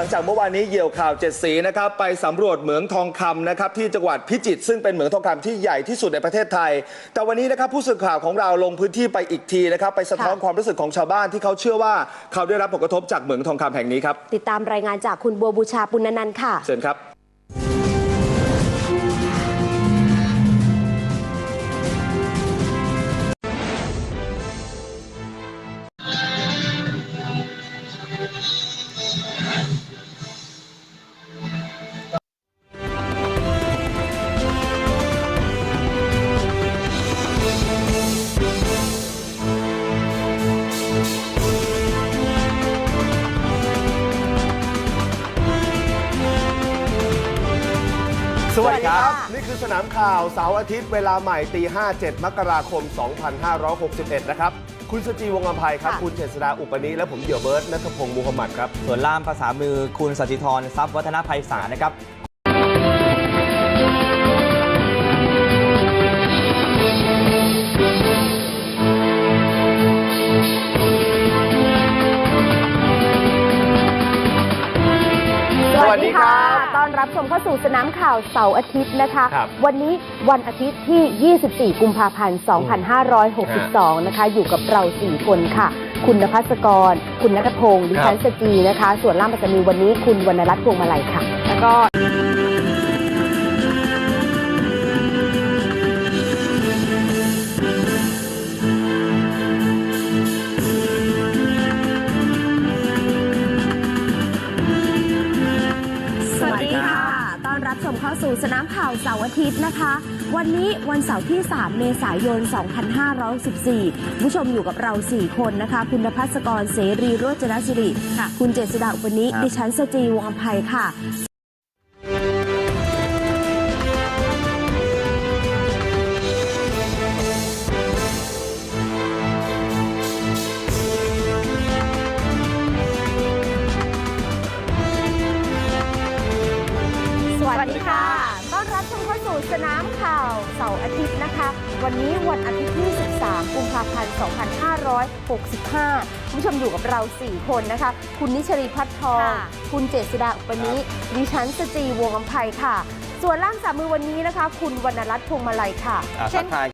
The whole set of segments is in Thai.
ลังจากเมื่อวานนี้เหยี่ยวข่าวเจ็ดสีนะครับไปสำรวจเหมืองทองคำนะครับที่จังหวัดพิจิตรซึ่งเป็นเหมืองทองคำที่ใหญ่ที่สุดในประเทศไทย แต่วันนี้นะครับผู้สื่อข่าวของเราลงพื้นที่ไปอีกทีนะครับไปสะท้อนค่ะความรู้สึกของชาวบ้านที่เขาเชื่อว่าเขาได้รับผลกระทบจากเหมืองทองคำแห่งนี้ครับติดตามรายงานจากคุณบัวบูชาปุณณนันท์ค่ะเชิญครับ ครับสวัสดีค่ะนี่คือสนามข่าวเสาร์อาทิตย์เวลาใหม่ตี5 7มกราคม 2561 นะครับ คุณสจีวงศ์อภัยครับ คุณเจษดาอุปนิและผมเดี่ยวเบิร์ตนัทพงศ์มูฮัมหมัดครับ ส่วนล่ามภาษามือคุณสจิธรทรัพย์วัฒนภัยศาลนะครับ รับชมเข้าสู่สนามข่าวเสาร์อาทิตย์นะคะครับวันนี้วันอาทิตย์ที่ 24 กุมภาพันธ์ 2562 นะคะ อยู่กับเรา 4 คนค่ะ คุณนภัสกร คุณนัทพงศ์ดิฉันสจีนะคะ ส่วนล่ามปัตตานีวันนี้คุณวรรณรัตน์พวงมาลัยค่ะ แล้วก็ ร์อาทิตย์นะคะ วันนี้วันเสาร์ที่ 3 เมษายน 2514ผู้ชมอยู่กับเรา 4 คนนะคะ คุณนภัสกรเสรีโรจนสิริ คุณเจษดาอุปนิครับดิฉันสจีวงศ์อภัยค่ะ วันนี้วันอาทิตย์ที่ 13 กุมภาพันธ์ 2565 คุณผู้ชมอยู่กับเรา 4 คนนะคะ คุณนิชรีพัฒน์ทองค่ะคุณเจษดาอุปนิดิฉันสจีวงศ์อภัยค่ะ ส่วนล่ามสามมือวันนี้นะคะ คุณวรรณรัตน์พวงมาลัยค่ะอ่าเช่ทันกทาย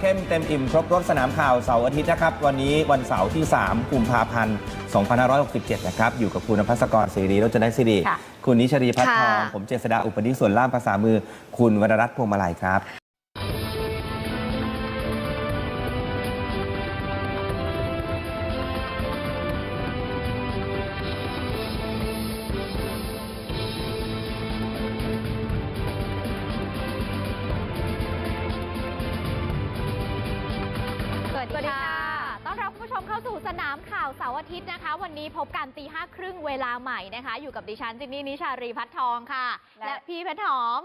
เข้มเต็มอิ่ม ครบรถสนามข่าวเสาร์อาทิตย์นะครับ วันนี้วันเสาร์ที่ 3 กุมภาพันธ์ 2567 นะครับ อยู่กับคุณนภัสกรศรีรจนศิริค่ะคุณนิชรีพัฒน์ทองค่ะผมเจษดาอุปนิส่วนล่ามภาษามือ คุณวรรณรัตน์พวงมาลัยครับ สวัสดีค่ะ ต้อนรับคุณผู้ชมเข้าสู่สนามข่าวเสาร์อาทิตย์นะคะ วันนี้พบกันตีห้าครึ่งเวลาใหม่นะคะ อยู่กับดิฉันจินนี่นิชารีพัฒน์ทองค่ะและและพี่เพชรหอม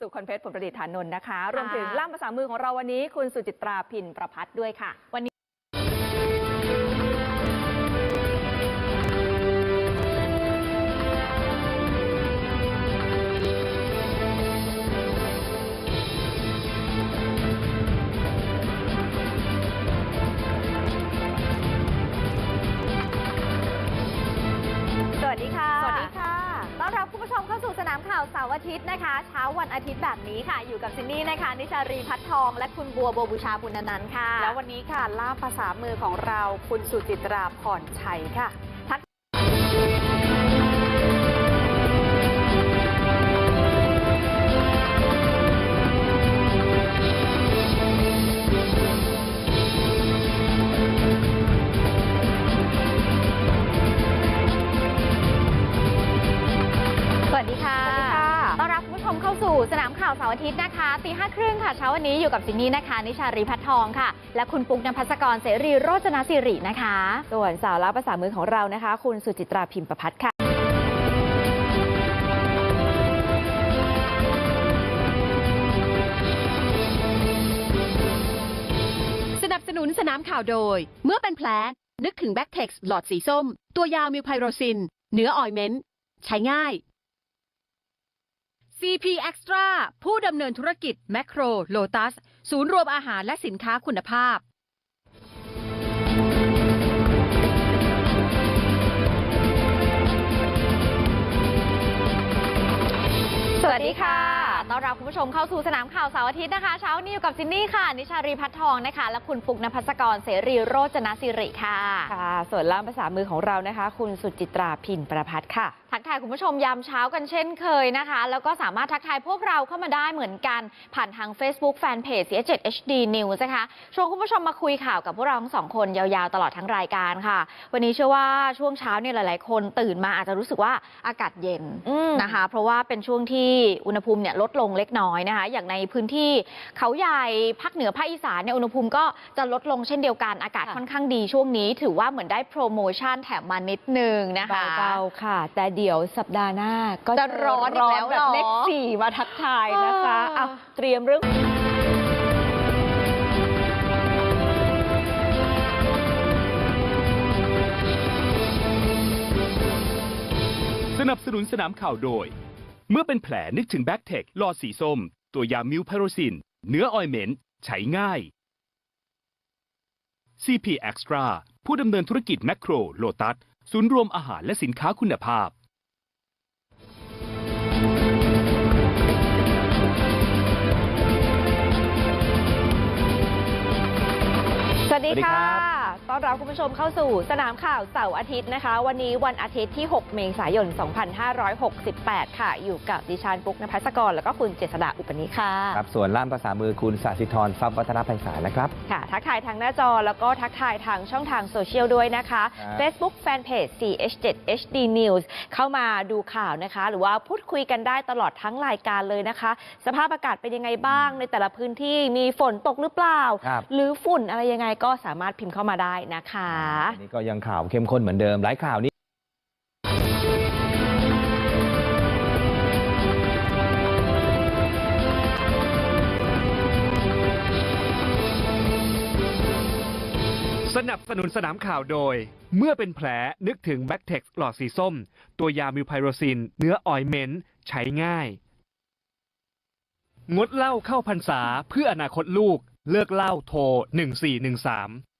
สุคนเพชรผลประดิษฐานนท์นะคะค่ะรวมถึงล่ามภาษามือของเราวันนี้คุณสุจิตราพินประพัฒน์ด้วยค่ะวันนี้ วัสดีค่ะ สวัสดีค่ะ ต้อนรับคุณผู้ชมเข้าสู่สนามข่าวเสาร์อาทิตย์นะคะ เช้าวันอาทิตย์แบบนี้ค่ะ อยู่กับซินนี่นะคะ นิชารีพัฒน์ทอง และคุณบัวโบวบูชาปุณณนันท์ค่ะ แล้ววันนี้ค่ะล่ามภาษามือของเราคุณสุจิตราพรชัยค่ะ อาทิตย์นะคะตีห้าครึ่งค่ะเช้าวันนี้อยู่กับซินนี่นะคะ นิชารีพัฒน์ทองค่ะ และคุณปุ๊กนภัสกรเสรีโรจนสิรินะคะ ส่วนสาวล่ามภาษามือของเรานะคะ คุณสุจิตราพิมประพัฒน์ค่ะสนับสนุนสนามข่าวโดย เมื่อเป็นแผลนึกถึงแบ็กเท็กซ์หลอดสีส้ม ตัวยาวมิวไพโรซิน เนื้อออยเมนต์ ใช้ง่าย CP Extra ผู้ดำเนินธุรกิจแมคโครโลตัสศูนย์รวมอาหารและสินค้าคุณภาพ สวัสดีค่ะ อนรับคุณผู้ชมเข้าสู่สนามข่าวเสาร์อาทิตย์นะคะ เช้านี้อยู่กับจินนี่ค่ะ นิชารีพัฒน์ทองนะคะ และคุณปุกนภัสกรเสรีโรจนสิริค่ะ ค่ะ ส่วนล่ามภาษามือของเรานะคะ คุณสุจิตราพินประพัฒน์ค่ะ ทักทายคุณผู้ชมยามเช้ากันเช่นเคยนะคะ แล้วก็สามารถทักทายพวกเราเข้ามาได้เหมือนกัน ผ่านทาง Facebook Fanpage เ7 HD News นะคะชวนคุณผู้ชมมาคุยข่าวกับพวกเราทั้งสองคนยาวๆตลอดทั้งรายการค่ะ วันนี้เชื่อว่าช่วงเช้าเนี่ยหลาย ๆ คนตื่นมาอาจจะรู้สึกว่าอากาศเย็นอืมนะคะ เพราะว่าเป็นช่วงที่อุณหภูมิเนี่ยลดลงเล็กน้อยนะคะ อย่างในพื้นที่เขาใหญ่ภาคเหนือภาคอีสานเนี่ยอุณหภูมิก็จะลดลงเช่นเดียวกันอากาศค่ะค่อนข้างดีช่วงนี้ ถือว่าเหมือนได้โปรโมชั่นแถมมานิดนึงนะคะเบาๆค่ะ แต่เดี๋ยวสัปดาห์หน้าก็จะร้อนอีกแล้วแบบเหรอเลขสี่มาทักทายนะคะเออเอาเตรียมเรื่องสนับสนุนสนามข่าวโดย เมื่อเป็นแผลนึกถึงแบ็กเทคหลอดสีส้ม ตัวยามิวไพโรซิน เนื้อออยเมนต์ใช้ง่าย CP Extra ผู้ดำเนินธุรกิจแมคโครโลตัสศูนย์รวมอาหารและสินค้าคุณภาพสวัสดีสวัสดีครัค่ะบ ต้อนรับคุณผู้ชมเข้าสู่สนามข่าวเสาร์อาทิตย์นะคะ วันนี้วันอาทิตย์ที่ 6 เมษายน 2568 ค่ะ อยู่กับดิฉันปุ๊กนภัสกร แล้วก็คุณเจษดาอุปนิค่ะครับส่วนล่ามภาษามือคุณสาสิธรทรัพย์วัฒนภัยศาลนะครับ ค่ะ ทักทายทางหน้าจอแล้วก็ทักทายทางช่องทางโซเชียลด้วยนะคะครับ Facebook Fanpage CH7HD News เข้ามาดูข่าวนะคะ หรือว่าพูดคุยกันได้ตลอดทั้งรายการเลยนะคะ สภาพอากาศเป็นยังไงบ้างในแต่ละพื้นที่มีฝนตกหรือเปล่าครับหรือฝุ่นอะไรยังไงก็สามารถพิมพ์เข้ามาได้นะคะอันนี้ก็ยังข่าวเข้มข้นเหมือนเดิมหลายข่าวนี้สนับสนุนสนามข่าวโดย เมื่อเป็นแผลนึกถึงแบ็กเทคหลอดสีส้ม ตัวยามิวไพโรซิน เนื้อออยเมนต์ใช้ง่าย งดเหล้าเข้าพรรษาเพื่ออนาคตลูก เลิกเหล้าโทร 1413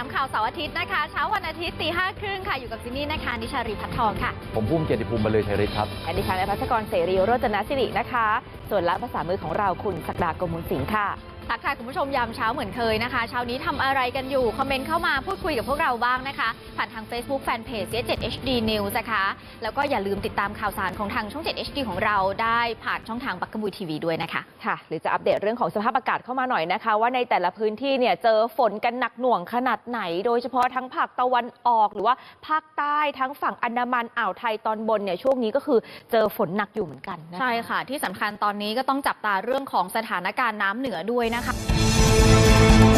าสู่สนามข่าวเสาร์อาทิตย์นะคะ เช้าวันอาทิตย์ตีห้าครึ่งค่ะ อยู่กับจินนี่นะคะ นิชารีพัฒน์ทองค่ะ ผมพุ่มเกียรติภูมิบรรลือชัยฤทธิ์ครับและดิฉันนภัสกรเสรีโรจนสิรินะคะ ส่วนละภาษามือของเราคุณศักดากมลสิงห์ค่ะ ทักทายคุณผู้ชมยามเช้าเหมือนเคยนะคะเช้านี้ทำอะไรกันอยู่ คอมเมนต์เข้ามาพูดคุยกับพวกเราบ้างนะคะ ผ่านทาง Facebook Fanpage 7 HD News นะคะแล้วก็อย่าลืมติดตามข่าวสารของทางช่อง 7 HD ของเราได้ผ่านช่องทางบักกะบุยทีวีด้วยนะคะค่ะ หรือจะอัปเดตเรื่องของสภาพอากาศเข้ามาหน่อยนะคะ ว่าในแต่ละพื้นที่เนี่ยเจอฝนกันหนักหน่วงขนาดไหน โดยเฉพาะทั้งภาคตะวันออก หรือว่าภาคใต้ทั้งฝั่งอันดามันอ่าวไทยตอนบนเนี่ยช่วงนี้ก็คือเจอฝนหนักอยู่เหมือนกันนะคะใช่ค่ะ ที่สำคัญตอนนี้ก็ต้องจับตาเรื่องของสถานการณ์น้ำเหนือด้วยนะคะ